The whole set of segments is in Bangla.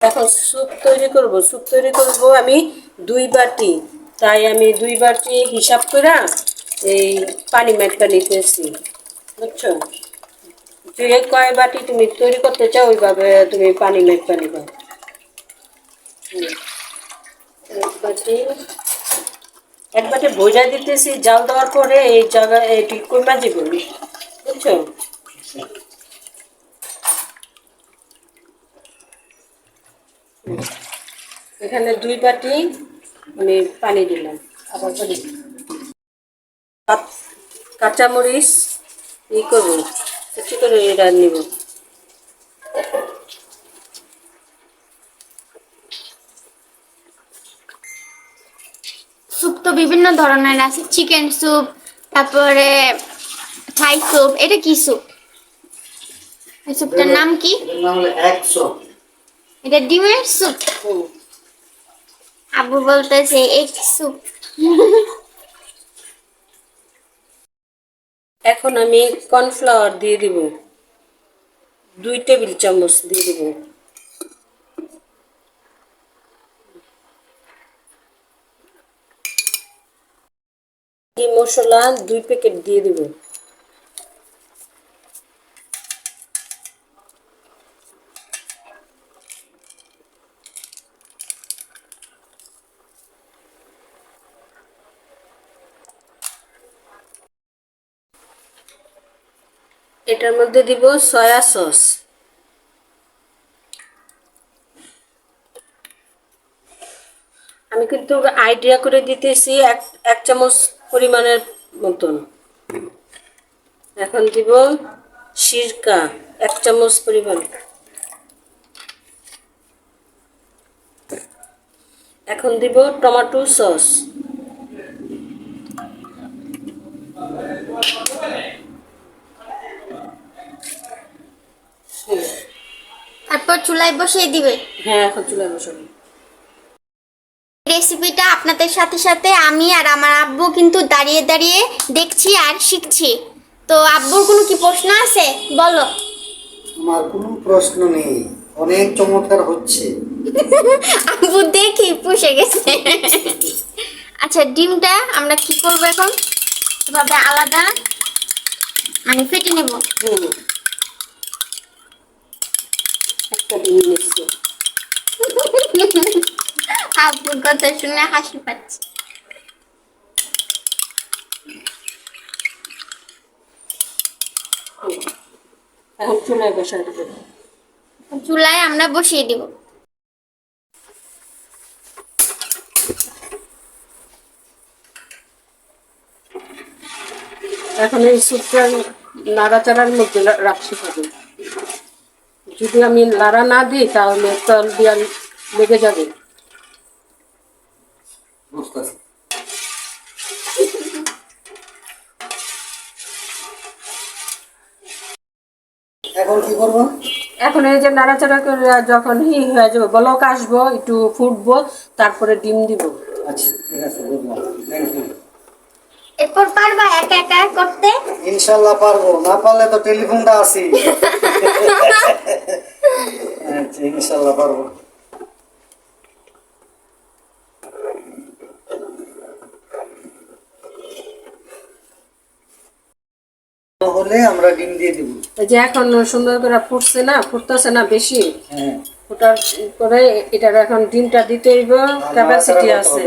এখন স্যুপ তৈরি করব। স্যুপ তৈরি করব আমি দুই বাটি। তাই আমি দুই বাটি হিসাব করে এই পানি মেটটা নিতেছি বুঝছ? যে কয় বাটি তুমি তৈরি করতে চাও, ওইভাবে তুমি পানি মেটটা নিবা। এক বাটি। এক বাটি ভোজা দিতেছি, জাল দেওয়ার পরে এই জায়গায় এটি কমা যাবে বুঝছ? এখানে দুই বাটি আমি পানি দিলাম আবার পানি কাঁচ- কাঁচামরিচ ই করব কিছু করে এটা নিব। স্যুপ তো বিভিন্ন ধরনের আছে চিকেন স্যুপ তারপরে থাই স্যুপ এটা কি স্যুপ এই স্যুপটার নাম কি? নাম হলো একশো এটা ডিমের স্যুপ। হুম। আবু বলতেছে এক স্যুপ। এখন আমি কর্নফ্লাওয়ার দিয়ে দিব। দুই টেবিল চামচ দিয়ে দিব। মশলা দুই প্যাকেট দিয়ে দিব। এটার মধ্যে দিব সয়া সস। আমি কিন্তু আইডিয়া করে দিতেছি এক এক চামচ পরিমাণের মতন। এখন দিব সিরকা, এক চামচ পরিমাণ। এখন দিব টমেটো সস। তারপর চুলায় বসিয়ে দিবে। হ্যাঁ এখন চুলায় বসাবো। রেসিপিটা আপনাদের সাথে সাথে আমি আর আমার আব্বু কিন্তু দাঁড়িয়ে দাঁড়িয়ে দেখছি আর শিখছি। তো আব্বুর কোনো কি প্রশ্ন আছে? বলো। আমার কোনো প্রশ্ন নেই। অনেক চমৎকার হচ্ছে। আব্বু দেখি পুষে গেছে। আচ্ছা ডিমটা আমরা কি করব এখন? এভাবে আলাদা। মানে ফেটে নেব। হুম। একটা ডিম নিচ্ছি আব্বুর কথা শুনে হাসি পাচ্ছে। এখন চুলায় বসাই দেবো। চুলায় আমরা বসিয়ে দিব। এখন এই স্যুপটা নাড়াচাড়ার মধ্যে রা- রাখতে হবে যদি আমি নাড়া না দিই তাহলে তল দিয়ে লেগে যাবে। এখন কি করব? এখন এই যে নাড়াচাড়া করে যখন হি হয়ে যাবে বলক আসব একটু ফুটবো তারপরে ডিম দিব। আচ্ছা ঠিক আছে বুঝলাম থ্যাংক ইউ এরপর পারবা একা একা করতে? ইনশাল্লাহ পারব না পারলে তো টেলিফোনটা আছি ইনশাল্লাহ পারব। হলে আমরা ডিম দিয়ে দিব। এই যে এখন সুন্দর করে ফুটছে না ফুটতেছে না বেশি। হ্যাঁ। ফুটার পরে এটার এখন ডিমটা দিতে হইব ক্যাপাসিটি আছে।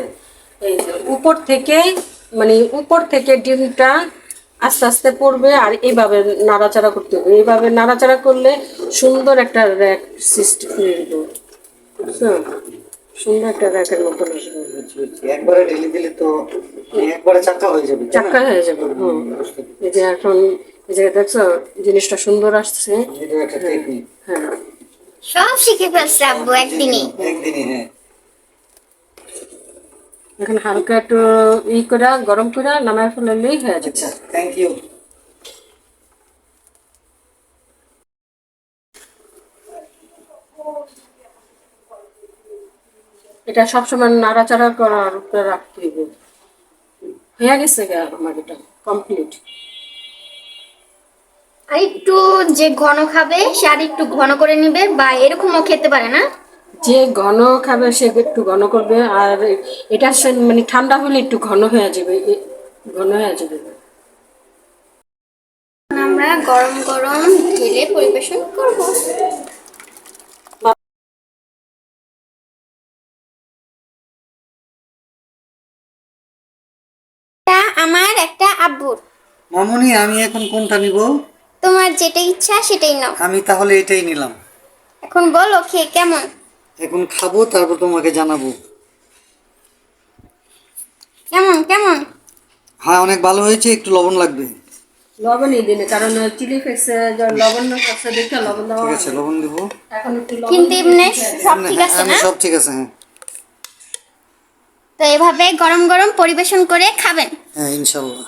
এই উপর থেকে মানে উপর থেকে ডিমটা আস্তে আস্তে পড়বে আর এইভাবে নাড়াচাড়া করতে হবে এইভাবে নাড়াচাড়া করলে সুন্দর একটা র্যাক সৃষ্টি করে দেবো বুঝছ সুন্দর একটা র্যাকের মতন আসবে। একবারে ঢেলে দিলে তো একবারে চাকা হয়ে যাবে? চাক্কা হয়ে যাবে হুম। এই যে এখন এই যে দেখছ জিনিসটা সুন্দর আসছে। এটা একটা টেকনিক হ্যাঁ। সব শিখে ফেলছে আব্বু একদিনই। একদিনই হ্যাঁ। এখন হালকা একটু ই করে গরম করে নামায় ফেললেই হয়ে যাবে। আচ্ছা থ্যাংক ইউ এটা সবসময় নাড়াচাড়া করার উপরে রাখতে হবে। হয়ে গেছে গা আমার এটা কমপ্লিট আর একটু যে ঘন খাবে সে আর একটু ঘন করে নিবে বা এরকমও খেতে পারে না? যে ঘন খাবে সে একটু ঘন করবে। আর এটা মানে ঠান্ডা হলে একটু ঘন হয়ে যাবে ঘন হয়ে যাবে। আমরা গরম গরম ঢেলে পরিবেশন করব। আমার একটা আব্বুর মামুনি আমি এখন কোনটা নিব? তোমার যেটা ইচ্ছা সেটাই নাও। আমি তাহলে এটাই নিলাম। এখন বলো খেয়ে কেমন? এখন খাব তারপর তোমাকে জানাব। কেমন কেমন? হ্যাঁ অনেক ভালো হয়েছে একটু লবণ লাগবে। লবণই দিনে কারণ চিলি ফ্লেক্সে লবণ না আছে দেখে লবণ দেওয়া ঠিক আছে লবণ দিব। এখন একটু লবণ কিন্তু এমনি সব ঠিক হ্যাঁ, আছে না? সব ঠিক আছে হ্যাঁ। তো এভাবে গরম গরম পরিবেশন করে খাবেন? হ্যাঁ ইনশাল্লাহ।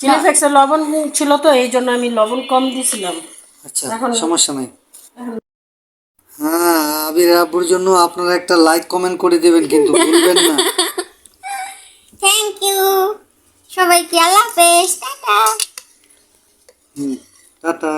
চিলি ফ্লেক্সে লবণ ছিল তো এই জন্য আমি লবণ কম দিয়েছিলাম আচ্ছা এখন- সমস্যা নাই। হ্যাঁ আবির আব্বুর জন্য আপনারা একটা লাইক কমেন্ট করে দেবেন কিন্তু ভুলবেন না। থ্যাংক ইউ সবাইকে আল্লাহ হাফেজ টাটা। হুম টাটা।